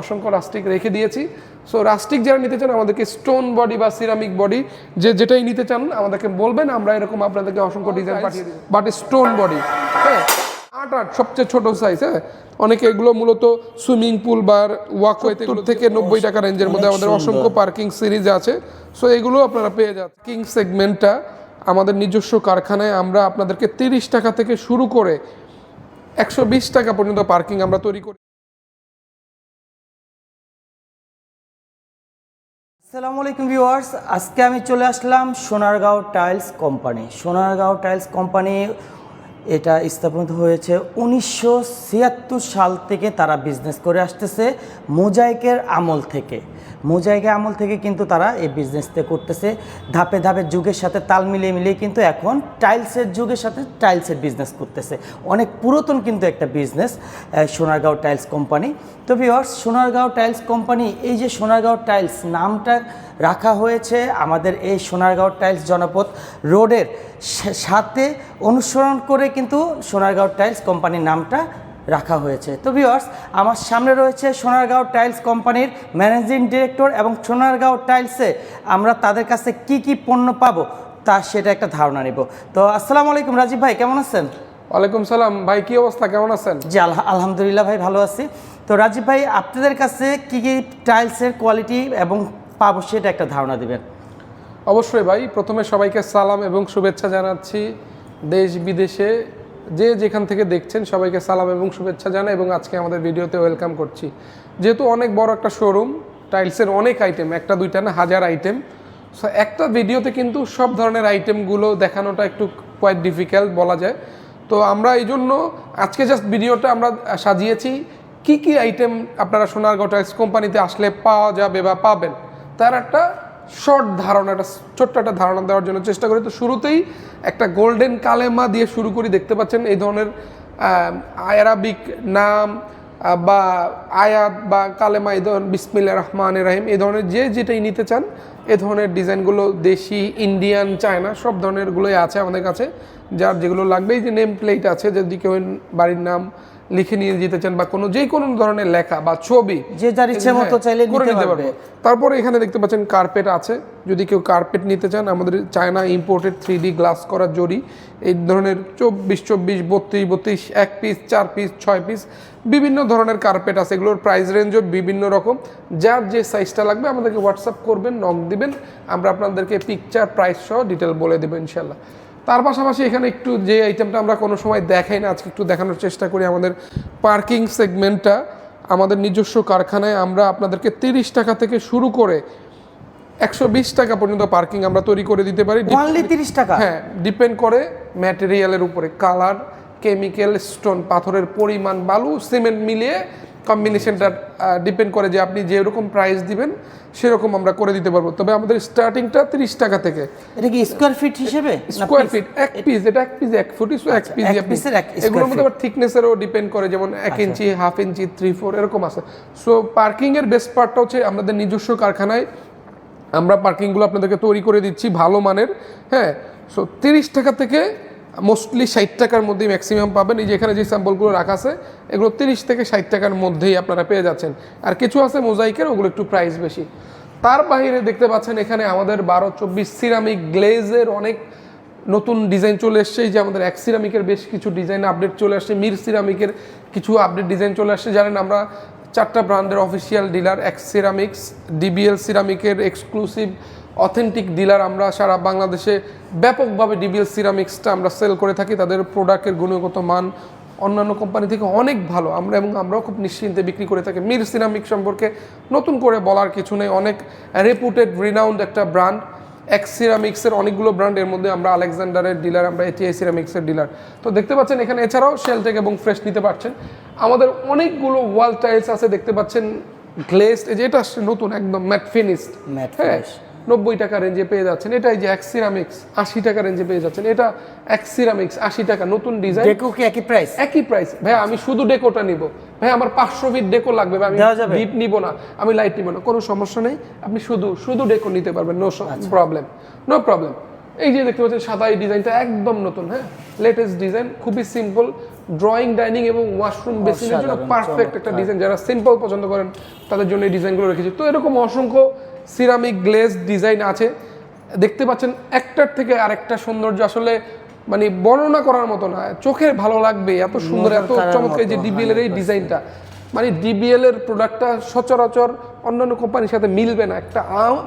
অসংখ্য রাস্টিক রেখে দিয়েছি। সো রাস্টিক যারা নিতে চান আমাদেরকে স্টোন বডি বা সিরামিক বডি যে যেটাই নিতে চান আমাদেরকে বলবেন আমরা এরকম আপনাদেরকে অসংখ্য ডিজাইন পাঠিয়ে বাট স্টোন বডি হ্যাঁ আট আট সবচেয়ে ছোট সাইজ হ্যাঁ। অনেকে এগুলো মূলত সুইমিং পুল বা ওয়াকওয়েতে থেকে নব্বই টাকা রেঞ্জের মধ্যে আমাদের অসংখ্য পার্কিং সিরিজ আছে। সো এগুলো আপনারা পেয়ে যাচ্ছেন। কিং সেগমেন্টটা আমাদের নিজস্ব কারখানায় আমরা আপনাদেরকে তিরিশ টাকা থেকে শুরু করে একশো বিশ টাকা পর্যন্ত পার্কিং আমরা তৈরি করি। আসসালামু আলাইকুম ভিউয়ার্স। আজকে আমি চলে আসলাম Sonargaon tiles company. Sonargaon tiles company এটা স্থাপিত হয়েছে উনিশশো ছিয়াত্তর সাল থেকে তারা বিজনেস করে আসতেছে মোজাইকের আমল থেকে। মোজাইকের আমল থেকে কিন্তু তারা এই বিজনেসটা করতেছে। ধাপে ধাপে যুগের সাথে তাল মিলিয়ে মিলিয়ে কিন্তু এখন টাইলসের যুগের সাথে টাইলসের বিজনেস করতেছে। অনেক পুরাতন কিন্তু একটা বিজনেস সোনারগাঁও টাইলস কোম্পানি তো ভিওর্স সোনারগাঁও টাইলস কোম্পানি এই যে সোনারগাঁও টাইলস নামটা রাখা হয়েছে আমাদের এই সোনারগাঁও টাইলস জনপদ রোডের সাথে অনুসরণ করে কিন্তু সোনারগাঁও টাইলস কোম্পানির নামটা রাখা হয়েছে। তো ভিওর্স আমার সামনে রয়েছে সোনারগাঁও টাইলস কোম্পানির ম্যানেজিং ডিরেক্টর এবং সোনারগাঁও টাইলসে আমরা তাদের কাছে কি কি পণ্য পাবো তা সেটা একটা ধারণা নিব। তো আসসালামু আলাইকুম রাজীব ভাই কেমন আছেন? ওয়ালাইকুম সালাম। ভাই কি অবস্থা? কেমন আছেন? জি আলহা- আলহামদুলিল্লাহ ভাই ভালো আছি। তো রাজীব ভাই আপনাদের কাছে কি কি টাইলসের কোয়ালিটি এবং পাবো সেটা একটা ধারণা দিবেন। অবশ্যই ভাই প্রথমে সবাইকে সালাম এবং শুভেচ্ছা জানাচ্ছি। দেশ বিদেশে যে যেখান থেকে দেখছেন সবাইকে সালাম এবং শুভেচ্ছা জানাই এবং আজকে আমাদের ভিডিওতে ওয়েলকাম করছি। যেহেতু অনেক বড় একটা শোরুম টাইলসের অনেক আইটেম একটা, দুইটা না, হাজার আইটেম সো একটা ভিডিওতে কিন্তু সব ধরনের আইটেমগুলো দেখানোটা একটু কোয়াইট ডিফিকাল্ট বলা যায়। তো আমরা এই জন্য আজকে জাস্ট ভিডিওটা আমরা সাজিয়েছি। কি কি আইটেম আপনারা সোনারগাঁও টাইলস কোম্পানিতে আসলে পাওয়া যাবে বা পাবেন? তার একটা শর্ট ধারণা, একটা ছোট্ট একটা ধারণা দেওয়ার জন্য চেষ্টা করি। তো শুরুতেই একটা গোল্ডেন কালেমা দিয়ে শুরু করি। দেখতে পাচ্ছেন এই ধরনের আয়ারাবিক নাম বা আয়াত বা কালেমা, এই ধরনের বিসমিল্লা রহমান রাহিম, এই ধরনের যে যেটাই নিতে চান, এ ধরনের ডিজাইনগুলো দেশি, ইন্ডিয়ান, চায়না, সব ধরনেরগুলোই আছে আমাদের কাছে, যার যেগুলো লাগবে এই যে নেম প্লেট আছে, যদি কেউ বাড়ির নাম লিখে নিয়ে যেতে চান বা কোনো যে কোনো ধরনের লেখা বা ছবি যে যার ইচ্ছে মতো হ্যাঁ, চাইলে করে নিতে নিতে পারবে। তারপরে এখানে দেখতে পাচ্ছেন কার্পেট আছে। যদি কেউ কার্পেট নিতে চান আমাদের China imported three D glass করা জরি। এই ধরনের চব্বিশ চব্বিশ বত্রিশ বত্রিশ এক পিস চার পিস ছয় পিস বিভিন্ন ধরনের কার্পেট আছে। এগুলোর প্রাইস রেঞ্জও বিভিন্ন রকম। যার যে সাইজটা লাগবে আমাদেরকে হোয়াটসঅ্যাপ করবেন নক দিবেন। আমরা আপনাদেরকে পিকচার প্রাইস সহ ডিটেল বলে দেবো ইনশাল্লাহ তার পাশাপাশি এখানে একটু যে আইটেমটা আমরা কোনো সময় দেখাই না আজকে একটু দেখানোর চেষ্টা করি আমাদের পার্কিং সেগমেন্টটা আমাদের নিজস্ব কারখানায় আমরা আপনাদেরকে তিরিশ টাকা থেকে শুরু করে একশো বিশ টাকা পর্যন্ত পার্কিং আমরা তৈরি করে দিতে পারি। অনলি তিরিশ টাকা? হ্যাঁ ডিপেন্ড করে ম্যাটেরিয়ালের উপরে। কালার কেমিক্যাল স্টোন পাথরের পরিমাণ বালু সিমেন্ট মিলিয়ে কম্বিনেশনটা ডিপেন্ড করে যে আপনি যেরকম প্রাইস দিবেন সেরকম আমরা করে দিতে পারব। তবে আমাদের স্টার্টিংটা তিরিশ টাকা থেকে। এটা কি স্কোয়ার ফিট হিসেবে? স্কোয়ার ফিট এক পিস এটা এক পিস এক ফুট এক পিস এক এক square এগুলোর মধ্যে আবার থিকনেসেরও ডিপেন্ড করে যেমন এক inch half inch three four এরকম আছে। সো পার্কিং এর বেস্ট পার্টটা হচ্ছে আমাদের নিজস্ব কারখানায়। আমরা পার্কিংগুলো আপনাদেরকে তৈরি করে দিচ্ছি ভালো মানের হ্যাঁ? সো তিরিশ টাকা থেকে মোস্টলি ষাট টাকার মধ্যেই ম্যাক্সিমাম পাবেন। এই যে এখানে যে স্যাম্পলগুলো রাখা আছে, এগুলো তিরিশ থেকে ষাট টাকার মধ্যেই আপনারা পেয়ে যাচ্ছেন। আর কিছু আছে মোজাইকের ওগুলো একটু প্রাইস বেশি। তার বাইরে দেখতে পাচ্ছেন এখানে আমাদের বারো চব্বিশ সিরামিক গ্লেজের অনেক নতুন ডিজাইন চলে এসছে। যে আমাদের এক সিরামিকের বেশ কিছু ডিজাইন আপডেট চলে আসছে। মির সিরামিকের কিছু আপডেট ডিজাইন চলে আসছে। জানেন আমরা চারটা ব্র্যান্ডের official dealer X ceramics DBL সিরামিকের exclusive authentic dealer আমরা সারা বাংলাদেশে ব্যাপকভাবে ডিবিএল সিরামিক্সটা আমরা সেল করে থাকি। তাদের প্রোডাক্টের গুণগত মান অন্যান্য কোম্পানি থেকে অনেক ভালো। আমরা এবং আমরাও খুব নিশ্চিন্তে বিক্রি করে থাকি। মির সিরামিক সম্পর্কে নতুন করে বলার কিছু নেই। অনেক রেপুটেড রিনাউন্ড একটা ব্র্যান্ড এক্স সিরামিক্সের অনেকগুলো ব্র্যান্ড এর মধ্যে আমরা আলেকজান্ডারের ডিলার আমরা এটিআই সিরামিক্সের ডিলার তো দেখতে পাচ্ছেন এখানে এছাড়াও শেলটেক এবং ফ্রেশ নিতে পারছেন। আমাদের অনেকগুলো ওয়াল টাইলস আছে। দেখতে পাচ্ছেন গ্লেসড এই যে এটা আসছে নতুন একদম ম্যাট ফিনিশড হ্যাঁ। নব্বই টাকা রেঞ্জে পেয়ে যাচ্ছেন। এটা এই যে এক্স সিরামিক্স আশি টাকা রেঞ্জে পেয়ে যাচ্ছেন। এটা এক্স সিরামিক্স আশি টাকা নতুন ডিজাইন ডেকো কি একই প্রাইস একই প্রাইস ভাই আমি শুধু ডেকোটা নিব। ভাই আমার পাঁচশো ফিট ডেকো লাগবে ভাই। আমি? ডিপ নিব না। আমি লাইট নিব না। কোনো সমস্যা নেই। আপনি শুধু শুধু ডেকো নিতে পারবেন। নো। প্রবলেম নো প্রবলেম এই যে দেখতে পাচ্ছেন সাদা এই ডিজাইনটা একদম নতুন হ্যাঁ? লেটেস্ট ডিজাইন খুবই সিম্পল ড্রয়িং ডাইনিং এবং ওয়াশরুম বেসিনের জন্য পারফেক্ট একটা ডিজাইন যারা সিম্পল পছন্দ করেন তাদের জন্য এই ডিজাইনগুলো রেখেছি। তো এরকম অসংখ্য সিরামিক গ্লেজ ডিজাইন আছে। দেখতে পাচ্ছেন একটার থেকে আরেকটা সৌন্দর্য আসলে মানে বর্ণনা করার মতো না। চোখে ভালো লাগবে এত সুন্দর এত চমৎকার যে ডিবিএল এর এই ডিজাইনটা। মানে ডিবিএল এর প্রোডাক্টটা সচরাচর অন্যান্য কোম্পানির সাথে মিলবে না। একটা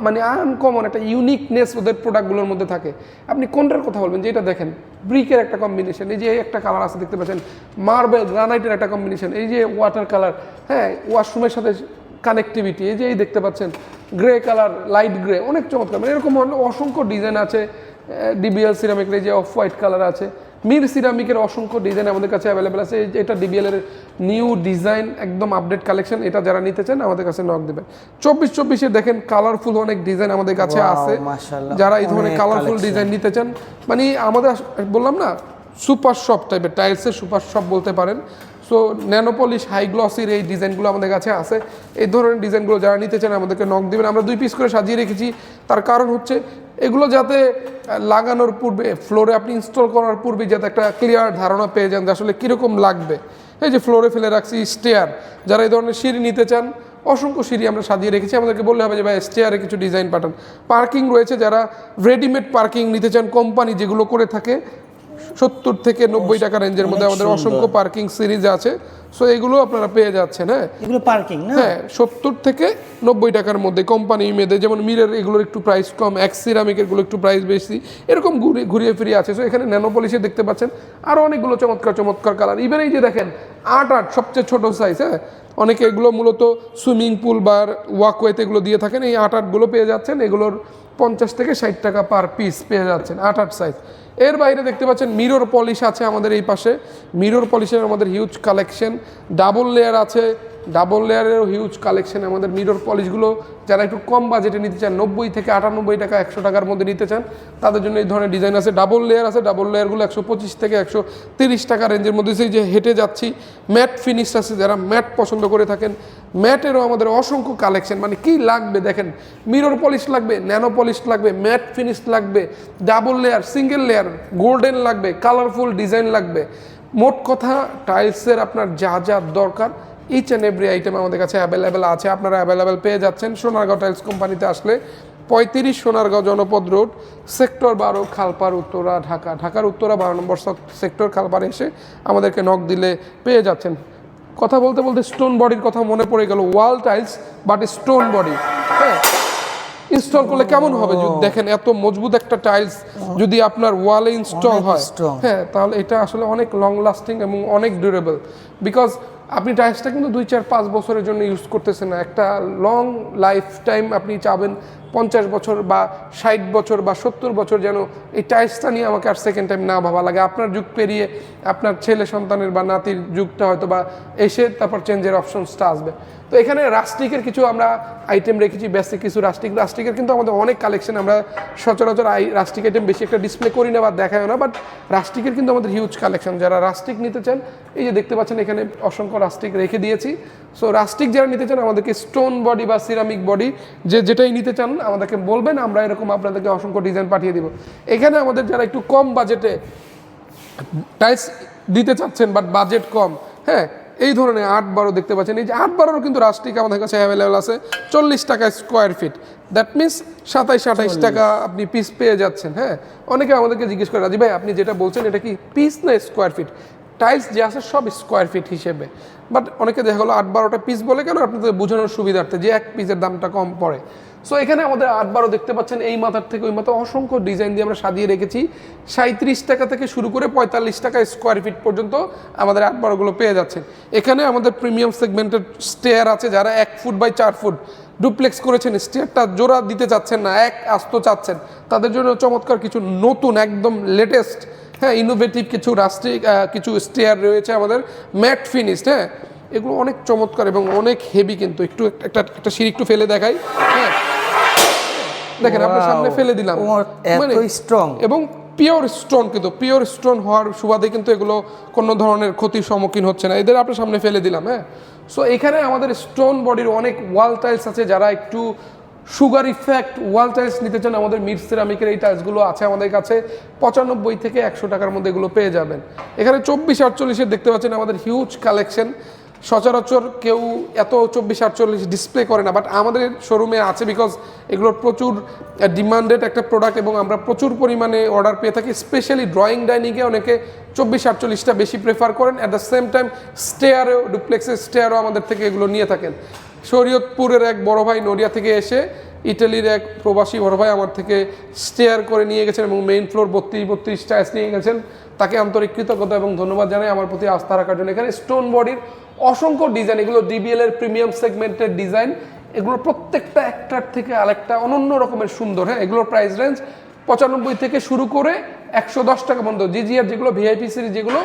মানে আনকমন একটা ইউনিকনেস ওদের প্রোডাক্টগুলোর মধ্যে থাকে। আপনি কোনটার কথা বলবেন? যেটা দেখেন ব্রিকের একটা কম্বিনেশন এই যে একটা কালার আছে দেখতে পাচ্ছেন মার্বেল গ্রানাইটের একটা কম্বিনেশন এই যে ওয়াটার কালার হ্যাঁ ওয়াশরুমের সাথে কানেক্টিভিটি এই যে এই দেখতে পাচ্ছেন গ্রে কালার লাইট গ্রে অনেক চমৎকার। মানে এরকম অন্য অসংখ্য ডিজাইন আছে ডিবিএল সিরামিকের এই যে অফ হোয়াইট কালার আছে মির সিরামিকের অসংখ্য ডিজাইন আমাদের কাছে অ্যাভেলেবেল আছে। এটা ডিবিএল এর নিউ ডিজাইন একদম আপডেট কালেকশন এটা যারা নিতে চান আমাদের কাছে নক দেবেন। চব্বিশ চব্বিশে দেখেন কালারফুল অনেক ডিজাইন আমাদের কাছে আছে। যারা এই ধরনের কালারফুল ডিজাইন নিতে চান মানে আমাদের বললাম না সুপার শপ টাইপের টাইলসের সুপার শপ বলতে পারেন। সো ন্যানোপলিশ হাই গ্লসির এই ডিজাইনগুলো আমাদের কাছে আছে। এই ধরনের ডিজাইনগুলো যারা নিতে চান, আমাদেরকে নক দেবেন। আমরা দুই পিস করে সাজিয়ে রেখেছি। তার কারণ হচ্ছে, এগুলো যাতে লাগানোর পূর্বে ফ্লোরে আপনি ইনস্টল করার পূর্বে যাতে একটা ক্লিয়ার ধারণা পেয়ে যান যে আসলে কীরকম লাগবে। এই যে ফ্লোরে ফেলে রাখছি স্টেয়ার যারা এই ধরনের সিঁড়ি নিতে চান, অসংখ্য সিঁড়ি আমরা সাজিয়ে রেখেছি। আমাদেরকে বললে হবে যে, ভাই স্টেয়ারে কিছু ডিজাইন পাঠান পার্কিং রয়েছে যারা রেডিমেড পার্কিং নিতে চান কোম্পানি যেগুলো করে থাকে সত্তর থেকে নব্বই টাকা রেঞ্জের মধ্যে আমাদের অসংখ্য পার্কিং সিরিজ আছে। সো এগুলো আপনারা পেয়ে যাচ্ছেন হ্যাঁ? এগুলো পার্কিং না? হ্যাঁ সত্তর থেকে নব্বই টাকার মধ্যে কোম্পানি মেয়েদের যেমন মিরের এগুলোর একটু প্রাইস কম এক্স সিরামিকেরগুলো একটু প্রাইস বেশি এরকম ঘুরে ঘুরিয়ে ফিরিয়ে আছে। সো এখানে ন্যানো পলিশে দেখতে পাচ্ছেন আরও অনেকগুলো চমৎকার চমৎকার কালার ইভেন এই যে দেখেন আট আট সবচেয়ে ছোট সাইজ হ্যাঁ? অনেকে এগুলো মূলত সুইমিং পুল বা ওয়াকওয়েতে এগুলো দিয়ে থাকেন। এই আট আটগুলো পেয়ে যাচ্ছেন। এগুলোর পঞ্চাশ থেকে ষাট টাকা পার পিস পেয়ে যাচ্ছেন আট আট সাইজ এর বাইরে দেখতে পাচ্ছেন মিরর পলিশ আছে আমাদের এই পাশে। মিরর পলিশের আমাদের হিউজ কালেকশন ডাবল লেয়ার আছে। ডাবল লেয়ারেরও হিউজ কালেকশন আমাদের মিরর পলিশগুলো। যারা একটু কম বাজেটে নিতে চান, নব্বই থেকে আটানব্বই টাকা, একশো টাকার মধ্যে নিতে চান, তাদের জন্য এই ধরনের ডিজাইন আছে। ডাবল লেয়ার আছে। ডাবল লেয়ারগুলো একশো পঁচিশ থেকে একশো তিরিশ টাকা রেঞ্জের মধ্যে। সেই যে হেঁটে যাচ্ছি ম্যাট ফিনিশ আছে। যারা ম্যাট পছন্দ করে থাকেন ম্যাটেরও আমাদের অসংখ্য কালেকশন মানে কি লাগবে দেখেন? মিরর পলিশ লাগবে ন্যানো পলিশ লাগবে ম্যাট ফিনিশ লাগবে double layer single layer golden লাগবে কালারফুল ডিজাইন লাগবে। মোট কথা টাইলসের আপনার যা যা দরকার ইচ অ্যান্ড এভরি আইটেম আমাদের কাছে অ্যাভেলেবেল আছে। আপনারা অ্যাভেলেবেল পেয়ে যাচ্ছেন সোনারগাঁও টাইলস কোম্পানিতে আসলে পঁয়ত্রিশ সোনারগাঁও জনপদ রোড সেক্টর বারো, খালপার, উত্তরা, ঢাকা। ঢাকার উত্তরা বারো নম্বর সেক্টর খালপারে এসে আমাদেরকে নক দিলে পেয়ে যাচ্ছেন। কথা বলতে বলতে স্টোন বডির কথা মনে পড়ে গেল wall tiles but stone body হ্যাঁ? ইনস্টল করলে কেমন হবে? যদি দেখেন এত মজবুত একটা টাইলস যদি আপনার ওয়ালে ইনস্টল হয় হ্যাঁ তাহলে এটা আসলে অনেক লং লাস্টিং এবং অনেক ডিউরেবল বিকজ আপনি টাইলসটা কিন্তু দুই চার পাঁচ বছরের জন্য ইউজ করতেছেন না। একটা লং লাইফ টাইম আপনি চাবেন পঞ্চাশ বছর বা ষাট বছর বা সত্তর বছর যেন এই টাইলসটা নিয়ে আমাকে আর সেকেন্ড টাইম না ভাবা লাগে। আপনার যুগ পেরিয়ে আপনার ছেলে সন্তানের বা নাতির যুগটা হয়তো বা এসে তারপর চেঞ্জের অপশনসটা আসবে। তো এখানে রাস্টিকের কিছু আমরা আইটেম রেখেছি বেসিক কিছু রাস্টিক রাস্টিকের কিন্তু আমাদের অনেক কালেকশন আমরা সচরাচর আই রাস্টিক আইটেম বেশি একটা ডিসপ্লে করি না বা দেখায় না বাট রাস্টিকের কিন্তু আমাদের হিউজ কালেকশন যারা রাস্টিক নিতে চান, এই যে দেখতে পাচ্ছেন এখানে অসংখ্য রাস্টিক রেখে দিয়েছি। সো রাস্টিক যারা নিতে চান আমাদেরকে স্টোন বডি বা সিরামিক বডি যে যেটাই নিতে চান আমাদেরকে বলবেন আমরা এরকম আপনাদেরকে অসংখ্য ডিজাইন পাঠিয়ে দিব। এখানে আমাদের যারা একটু কম বাজেটে টাইলস দিতে চাচ্ছেন বাট বাজেট কম হ্যাঁ এই ধরনের আট বারো দেখতে পাচ্ছেন। এই যে আট বারোর কিন্তু রাস্টিক আমাদের কাছে অ্যাভেলেবেল আছে চল্লিশ টাকা স্কোয়ার ফিট দ্যাট মিনস সাতাইশ আঠাইশ টাকা আপনি পিস পেয়ে যাচ্ছেন হ্যাঁ। অনেকে আমাদেরকে জিজ্ঞেস করে রাজি ভাই আপনি যেটা বলছেন এটা কি পিস না স্কোয়ার ফিট টাইলস যে আছে সব স্কোয়ার ফিট হিসেবে। বাট অনেকে দেখা গেলো আট বারোটা পিস বলে কেন আপনাদের বোঝানোর সুবিধার্থে যে এক পিসের দামটা কম পড়ে। সো এখানে আমাদের আট বারো দেখতে পাচ্ছেন, এই মাথার থেকে ওই মাথা অসংখ্য ডিজাইন দিয়ে আমরা সাজিয়ে রেখেছি। সাঁত্রিশ টাকা থেকে শুরু করে পঁয়তাল্লিশ টাকা স্কোয়ার ফিট পর্যন্ত আমাদের আট বারোগুলো পেয়ে যাচ্ছেন। এখানে আমাদের প্রিমিয়াম সেগমেন্টের স্টেয়ার আছে, যারা এক ফুট বাই চার ফুট ডুপ্লেক্স করেছেন। স্টেয়ারটা জোড়া দিতে চাচ্ছেন না, এক আস্ত চাচ্ছেন। তাদের জন্য চমৎকার কিছু নতুন, একদম লেটেস্ট হ্যাঁ ইনোভেটিভ কিছু রাষ্ট্রিক কিছু স্টেয়ার রয়েছে আমাদের ম্যাট ফিনিশড হ্যাঁ? এগুলো অনেক চমৎকার এবং অনেক হেভি কিন্তু। একটু একটা একটা সিঁড়ি একটু ফেলে দেখাই হ্যাঁ? দেখেন আপনার সামনে ফেলে দিলাম। মানে strong। এবং পিওর স্টোন কিন্তু পিওর স্টোন হওয়ার সুবাদে কিন্তু এগুলো কোনো ধরনের ক্ষতির সম্মুখীন হচ্ছে না। এদের আপনার সামনে ফেলে দিলাম হ্যাঁ? সো এখানে আমাদের স্টোন বডির অনেক ওয়াল টাইলস আছে যারা একটু সুগার ইফেক্ট, ওয়াল টাইলস নিতে চান আমাদের মিড সিরামিকের এই টাইলসগুলো আছে আমাদের কাছে, পঁচানব্বই থেকে একশো টাকার মধ্যে এগুলো পেয়ে যাবেন। এখানে চব্বিশ আটচল্লিশে দেখতে পাচ্ছেন আমাদের হিউজ কালেকশন সচরাচর কেউ এত চব্বিশ আটচল্লিশ ডিসপ্লে করে না বাট আমাদের শোরুমে আছে বিকজ এগুলোর প্রচুর ডিমান্ডেড একটা প্রোডাক্ট এবং আমরা প্রচুর পরিমাণে অর্ডার পেয়ে থাকি স্পেশালি ড্রয়িং ডাইনিংয়ে অনেকে চব্বিশ আটচল্লিশটা বেশি প্রেফার করেন। অ্যাট দ্য সেম টাইম স্টেয়ারেও ডুপ্লেক্সের স্টেয়ারও আমাদের থেকে এগুলো নিয়ে থাকেন। শরীয়তপুরের এক বড় ভাই নদিয়া থেকে এসে ইটালির এক প্রবাসী বড় ভাই আমার থেকে স্টেয়ার করে নিয়ে গেছেন এবং মেইন ফ্লোর বত্রিশ বত্রিশ টাইলস নিয়ে গেছেন। তাকে আন্তরিক কৃতজ্ঞতা এবং ধন্যবাদ জানাই। আমার প্রতি আস্থা রাখার জন্য। এখানে স্টোন বডির অসংখ্য ডিজাইন এগুলো ডিবিএল এর প্রিমিয়াম সেগমেন্টের ডিজাইন এগুলো প্রত্যেকটা একটার থেকে আরেকটা অনন্য রকমের সুন্দর। হ্যাঁ এগুলোর প্রাইস রেঞ্জ পঁচানব্বই থেকে শুরু করে একশো দশ টাকা পর্যন্ত। জিজিআর যেগুলো ভিআইপি সিরিজ যেগুলো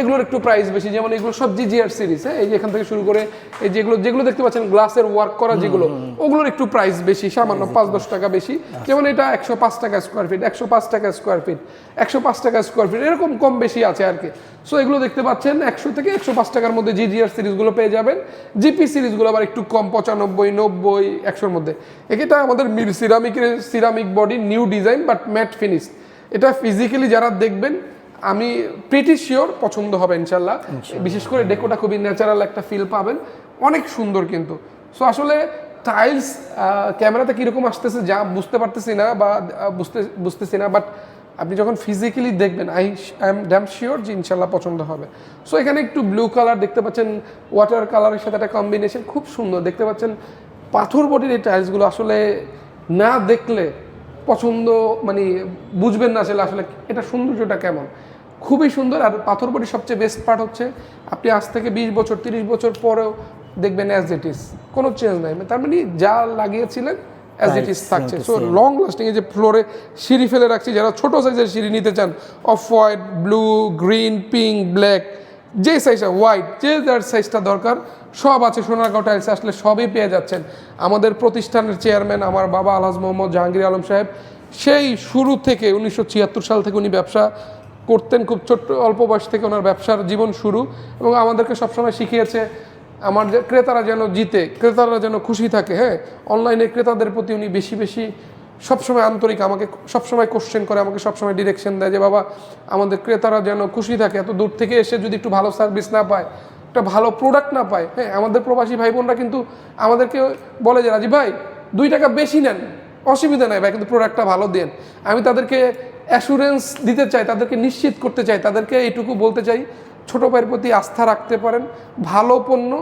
এগুলোর একটু প্রাইস বেশি। যেমন এগুলো সব জিজিআর সিরিজ হ্যাঁ? এই এখান থেকে শুরু করে এই যেগুলো যেগুলো দেখতে পাচ্ছেন গ্লাসের ওয়ার্ক করা যেগুলো ওগুলোর একটু প্রাইস বেশি সামান্য পাঁচ দশ টাকা বেশি। যেমন এটা একশো পাঁচ টাকা স্কোয়ার ফিট একশো পাঁচ টাকা স্কোয়ার ফিট একশো পাঁচ টাকা স্কোয়ার ফিট এরকম কম বেশি আছে আর কি। সো এগুলো দেখতে পাচ্ছেন একশো থেকে একশো পাঁচ টাকার মধ্যে জি জিজিআর সিরিজগুলো পেয়ে যাবেন। জিপি সিরিজগুলো আবার একটু কম পঁচানব্বই নব্বই একশোর মধ্যে। এটা আমাদের Mir সিরামিকের ceramic body new design but matte finish এটা ফিজিক্যালি যারা দেখবেন আমি প্রিটি শিওর পছন্দ হবে ইনশাল্লাহ বিশেষ করে ডেকোটা খুবই ন্যাচারাল একটা ফিল পাবেন। অনেক সুন্দর কিন্তু। সো আসলে টাইলস ক্যামেরাতে কীরকম আসতেছে যা বুঝতে পারতেছি না বা বুঝতে বুঝতেছি না বাট আপনি যখন ফিজিক্যালি দেখবেন I I am damn sure যে ইনশাল্লাহ পছন্দ হবে। সো এখানে একটু ব্লু কালার দেখতে পাচ্ছেন ওয়াটার কালারের সাথে একটা কম্বিনেশন খুব সুন্দর। দেখতে পাচ্ছেন পাথর বডির এই টাইলসগুলো আসলে না দেখলে পছন্দ মানে বুঝবেন না আসলে আসলে এটা সৌন্দর্যটা কেমন। খুবই সুন্দর। আর পাথর বডির সবচেয়ে বেস্ট পার্ট হচ্ছে আপনি আজ থেকে বিশ বছর তিরিশ বছর পরেও দেখবেন অ্যাজ ইট ইস কোনো চেঞ্জ নাই। তার মানে যা লাগিয়েছিলেন অ্যাজ ইট Right, থাকছে। সো লং লাস্টিং এই যে ফ্লোরে সিঁড়ি ফেলে রাখছি যারা ছোট সাইজের সিঁড়ি নিতে চান off white blue green pink black যে সাইজটা হোয়াইট যে যার সাইজটা দরকার সব আছে সোনারগাঁও টাইলস আসলে সবই পেয়ে যাচ্ছেন। আমাদের প্রতিষ্ঠানের চেয়ারম্যান আমার বাবা আলহাজ মোহাম্মদ জাহাঙ্গীর আলম সাহেব সেই শুরু থেকে উনিশশো ছিয়াত্তর সাল থেকে উনি ব্যবসা করতেন খুব ছোট্ট, অল্প বয়স থেকে ওনার ব্যবসার জীবন শুরু এবং আমাদেরকে সবসময় শিখিয়েছে, আমার যে ক্রেতারা যেন জিতে, ক্রেতারা যেন খুশি থাকে হ্যাঁ? অনলাইনে ক্রেতাদের প্রতি উনি বেশি বেশি সবসময় আন্তরিক, আমাকে সবসময় কোশ্চেন করে, আমাকে সবসময় ডিরেকশন দেয় যে, বাবা, আমাদের ক্রেতারা যেন খুশি থাকে, এত দূর থেকে এসে যদি একটু ভালো সার্ভিস না পায়, একটা ভালো প্রোডাক্ট না পায় হ্যাঁ? আমাদের প্রবাসী ভাই বোনরা কিন্তু আমাদেরকে বলে যে, রাজীব ভাই, দুই টাকা বেশি নেন, অসুবিধা নেই ভাই, কিন্তু প্রোডাক্টটা ভালো দেন। আমি তাদেরকে অ্যাসুরেন্স দিতে চাই, তাদেরকে নিশ্চিত করতে চাই, তাদেরকে এইটুকু বলতে চাই, ছোট ভাইয়ের প্রতি আস্থা রাখতে পারেন, ভালো পণ্য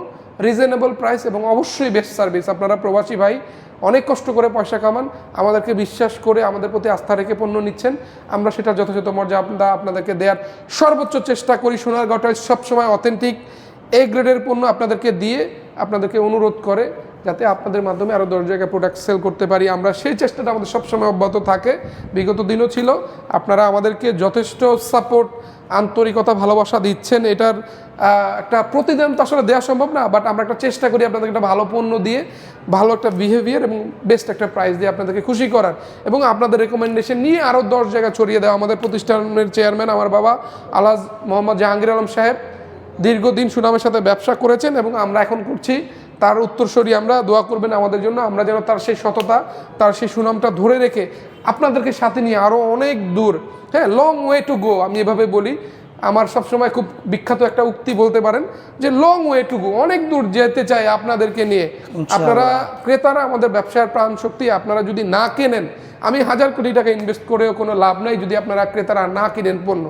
রিজনেবল প্রাইস এবং অবশ্যই বেস্ট সার্ভিস আপনারা প্রবাসী ভাই, অনেক কষ্ট করে পয়সা কামান, আমাদেরকে বিশ্বাস করে আমাদের প্রতি আস্থা রেখে পণ্য নিচ্ছেন। আমরা সেটা যথাযথ মর্যাদা আপনাদেরকে দেওয়ার সর্বোচ্চ চেষ্টা করি। সোনার টাইলস সবসময় অথেন্টিক এ গ্রেডের পণ্য আপনাদেরকে দিয়ে আপনাদেরকে অনুরোধ করে যাতে আপনাদের মাধ্যমে আরও দশ জায়গায় প্রোডাক্ট সেল করতে পারি। আমরা সেই চেষ্টাটা আমাদের সবসময় অব্যাহত থাকে। বিগত দিনও ছিল। আপনারা আমাদেরকে যথেষ্ট সাপোর্ট আন্তরিকতা, ভালোবাসা দিচ্ছেন। এটার একটা প্রতিদান তো আসলে দেওয়া সম্ভব না বাট আমরা একটা চেষ্টা করি আপনাদেরকে একটা ভালো পণ্য দিয়ে, ভালো একটা বিহেভিয়ার এবং বেস্ট একটা প্রাইস দিয়ে আপনাদেরকে খুশি করার। এবং আপনাদের রেকমেন্ডেশন নিয়ে আরও দশ জায়গা ছড়িয়ে দেওয়া। আমাদের প্রতিষ্ঠানের চেয়ারম্যান আমার বাবা আলাজ মোহাম্মদ জাহাঙ্গীর আলম সাহেব দীর্ঘদিন সুনামের সাথে ব্যবসা করেছেন এবং আমরা এখন করছি তার উত্তরসূরি আমরা দোয়া করবেন আমাদের জন্য আমরা যেন তার সেই সততা তার সেই সুনামটা ধরে রেখে আপনাদেরকে সাথে নিয়ে আরও অনেক দূর হ্যাঁ লং ওয়ে টু গো আমি এভাবে বলি। আমার সবসময় খুব বিখ্যাত একটা উক্তি বলতে পারেন যে লং ওয়ে টু গো অনেক দূর যেতে চাই আপনাদেরকে নিয়ে। আপনারা ক্রেতারা আমাদের ব্যবসার প্রাণ শক্তি আপনারা যদি না কেনেন আমি হাজার কোটি টাকা ইনভেস্ট করেও কোনো লাভ নাই যদি আপনারা ক্রেতারা না কিনেন পণ্য।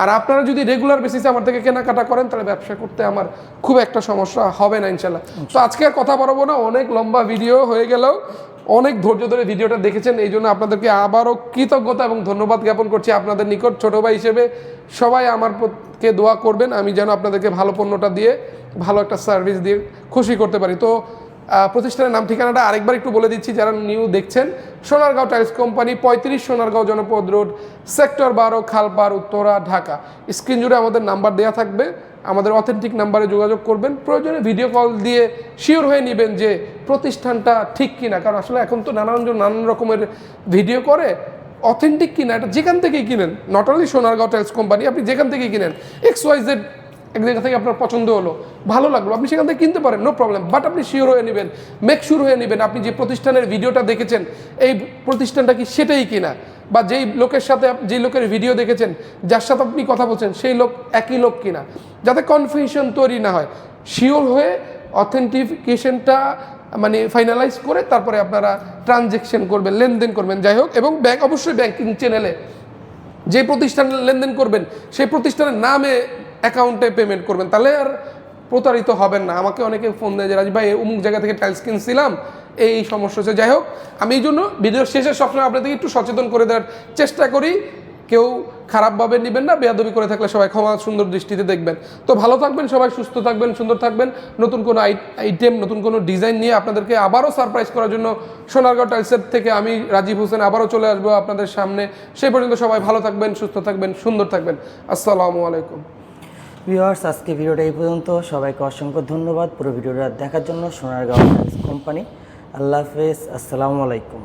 আর আপনারা যদি রেগুলার বেসিসে আমার থেকে কেনাকাটা করেন তাহলে ব্যবসা করতে আমার খুব একটা সমস্যা হবে না ইনশাল্লাহ। তো আজকে আর কথা বাড়াবো না অনেক লম্বা ভিডিও হয়ে গেলেও অনেক ধৈর্য ধরে ভিডিওটা দেখেছেন এই জন্য আপনাদেরকে আবারও কৃতজ্ঞতা এবং ধন্যবাদ জ্ঞাপন করছি আপনাদের নিকট ছোট ভাই হিসেবে। সবাই আমার কে দোয়া করবেন আমি যেন আপনাদেরকে ভালো পণ্যটা দিয়ে ভালো একটা সার্ভিস দিয়ে খুশি করতে পারি। তো প্রতিষ্ঠানের নাম ঠিকানাটা আরেকবার একটু বলে দিচ্ছি, যারা নিউ দেখছেন, সোনারগাঁও টাইলস কোম্পানি পঁয়ত্রিশ সোনারগাঁও জনপদ রোড, সেক্টর বারো খালপার উত্তরা, ঢাকা। স্ক্রিন জুড়ে আমাদের নাম্বার দেওয়া থাকবে, আমাদের অথেন্টিক নাম্বারে যোগাযোগ করবেন। প্রয়োজনে ভিডিও কল দিয়ে শিওর হয়ে নেবেন যে প্রতিষ্ঠানটা ঠিক কিনা, কারণ আসলে এখন তো নানান জন নানান রকমের ভিডিও করে অথেন্টিক কিনা, এটা যেখান থেকেই কিনেন। Not only Sonargaon tiles company আপনি যেখান থেকেই কিনেন এক্স ওয়াই জেড এক জায়গা থেকে আপনার পছন্দ হলো, ভালো লাগল, আপনি সেখান থেকে কিনতে পারেন নো প্রবলেম বাট আপনি শিওর হয়ে নেবেন মেক শিওর হয়ে নেবেন আপনি যে প্রতিষ্ঠানের ভিডিওটা দেখেছেন, এই প্রতিষ্ঠানটা কি সেটাই কিনা, বা যেই লোকের সাথে যেই লোকের ভিডিও দেখেছেন, যার সাথে আপনি কথা বলছেন, সেই লোক একই লোক কিনা, যাতে কনফিউশন তৈরি না হয় শিওর হয়ে অথেন্টিফিকেশনটা মানে ফাইনালাইজ করে তারপরে আপনারা ট্রানজেকশন করবেন, লেনদেন করবেন, যাই হোক, এবং ব্যাংক অবশ্যই ব্যাংকিং চ্যানেলে যে প্রতিষ্ঠানে লেনদেন করবেন, সেই প্রতিষ্ঠানের নামে অ্যাকাউন্টে পেমেন্ট করবেন। তাহলে আর প্রতারিত হবেন না। আমাকে অনেকে ফোন দেয় যে, রাজ ভাই, অমুক জায়গা থেকে টাইলস কিনছিলাম, এই সমস্যা হচ্ছে। যাই হোক, আমি এই জন্য ভিডিওর শেষে সবসময় আপনাদেরকে একটু সচেতন করে দেওয়ার চেষ্টা করি। কেউ খারাপভাবে নেবেন না, বেয়াদবি করে থাকলে সবাই ক্ষমা সুন্দর দৃষ্টিতে দেখবেন। তো ভালো থাকবেন সবাই, সুস্থ থাকবেন, সুন্দর থাকবেন। নতুন কোনো আইটেম নতুন কোনো ডিজাইন নিয়ে আপনাদেরকে আবারও সারপ্রাইজ করার জন্য সোনারগাঁও টাইলসের থেকে আমি রাজীব হোসেন আবারও চলে আসব আপনাদের সামনে। সেই পর্যন্ত সবাই ভালো থাকবেন, সুস্থ থাকবেন, সুন্দর থাকবেন। আসসালামু আলাইকুম। ভিউয়ার্স, আজকে ভিডিওটা এই পর্যন্ত। সবাইকে অসংখ্য ধন্যবাদ। পুরো ভিডিওটা দেখার জন্য সোনার টাইলস কোম্পানি আল্লাহ হাফেজ। আসসালামু আলাইকুম।